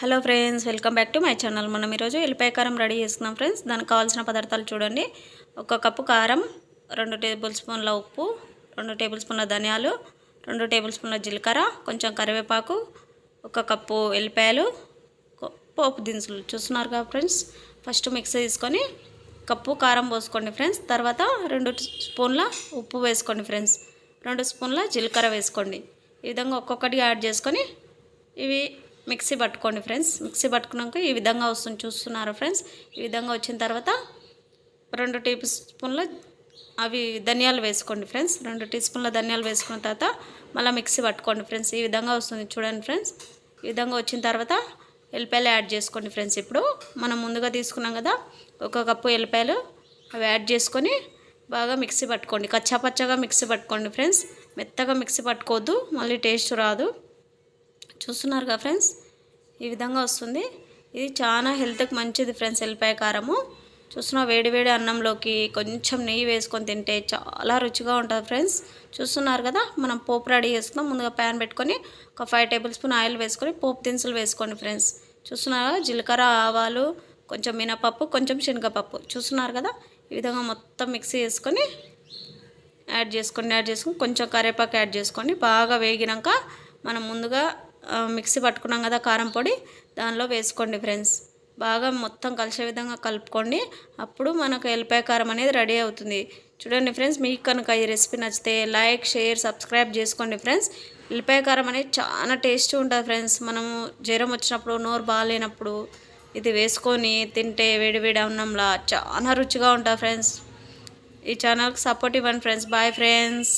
Hello friends welcome back to my channel. మనం ఈరోజు ఎల్లిపాయ కారం రెడీ చేసుకున్నాం ఫ్రెండ్స్. దానికి కావాల్సిన పదార్థాలు చూడండి. ఒక కప్పు కారం రెండు టేబుల్ స్పూన్ల ఉప్పు రెండు టేబుల్ స్పూన్ల ధనియాలు రెండు టేబుల్ స్పూన్ల జీలకర్ర కొంచెం కరివేపాకు ఒక కప్పు ఎల్లిపాయలు పోపు దినుసులు. చూస్తున్నారు కదా ఫ్రెండ్స్? ఫస్ట్ మిక్సీ తీసుకొని కప్పు కారం పోసుకోండి ఫ్రెండ్స్. తర్వాత రెండు స్పూన్ల ఉప్పు వేసుకోండి ఫ్రెండ్స్. రెండు స్పూన్ల జీలకర్ర వేసుకోండి. ఈ విధంగా ఒక్కొక్కటి యాడ్ చేసుకొని ఇవి మిక్సీ పట్టుకోండి ఫ్రెండ్స్. మిక్సీ పట్టుకున్నాక ఈ విధంగా వస్తుంది చూస్తున్నారు ఫ్రెండ్స్. ఈ విధంగా వచ్చిన తర్వాత రెండు టీ స్పూన్ల అవి ధనియాలు వేసుకోండి ఫ్రెండ్స్. రెండు టీ స్పూన్ల ధనియాలు వేసుకున్న తర్వాత మళ్ళీ మిక్సీ పట్టుకోండి ఫ్రెండ్స్. ఈ విధంగా వస్తుంది చూడండి ఫ్రెండ్స్. ఈ విధంగా వచ్చిన తర్వాత ఎల్లిపాయలు యాడ్ చేసుకోండి ఫ్రెండ్స్. ఇప్పుడు మనం ముందుగా తీసుకున్నాం కదా ఒక కప్పు ఎల్లిపాయలు అవి యాడ్ చేసుకొని బాగా మిక్సీ పట్టుకోండి. కచ్చా పచ్చగా మిక్సీ పట్టుకోండి ఫ్రెండ్స్. మెత్తగా మిక్సీ పట్టుకోవద్దు మళ్ళీ టేస్ట్ రాదు. చూస్తున్నారు కదా ఫ్రెండ్స్? ఈ విధంగా వస్తుంది. ఇది చాలా హెల్త్కి మంచిది ఫ్రెండ్స్ ఎల్లిపాయ కారము. చూస్తున్నా వేడివేడి అన్నంలోకి కొంచెం నెయ్యి వేసుకొని తింటే చాలా రుచిగా ఉంటుంది ఫ్రెండ్స్. చూస్తున్నారు కదా మనం పోపు రెడీ చేసుకున్నాం ముందుగా ప్యాన్ పెట్టుకొని ఒక ఫైవ్ టేబుల్ స్పూన్ ఆయిల్ వేసుకొని పోపు దినుసులు వేసుకోండి ఫ్రెండ్స్. చూస్తున్నారు? జీలకర్ర ఆవాలు కొంచెం మినపప్పు కొంచెం శనగపప్పు. చూస్తున్నారు కదా? ఈ విధంగా మొత్తం మిక్సీ చేసుకొని యాడ్ చేసుకోండి యాడ్ చేసుకొని కొంచెం కరివేపాకు యాడ్ చేసుకోండి బాగా వేగినాక మనం ముందుగా మిక్సీ పట్టుకున్నాం కదా కారం పొడి దానిలో వేసుకోండి ఫ్రెండ్స్. బాగా మొత్తం కలిసే విధంగా కలుపుకోండి. అప్పుడు మనకు ఎల్లిపాయ కారం అనేది రెడీ అవుతుంది. చూడండి ఫ్రెండ్స్ మీకు కనుక ఈ రెసిపీ నచ్చితే లైక్ షేర్ సబ్స్క్రైబ్ చేసుకోండి ఫ్రెండ్స్. ఎల్లిపాయ కారం అనేది చాలా టేస్టీ ఉంటుంది ఫ్రెండ్స్. మనము జ్వరం వచ్చినప్పుడు నోరు బాగాలేనప్పుడు ఇది వేసుకొని తింటే వేడివేడి అన్నంలా చాలా రుచిగా ఉంటుంది ఫ్రెండ్స్. ఈ ఛానల్కి సపోర్ట్ ఇవ్వండి ఫ్రెండ్స్. Bye friends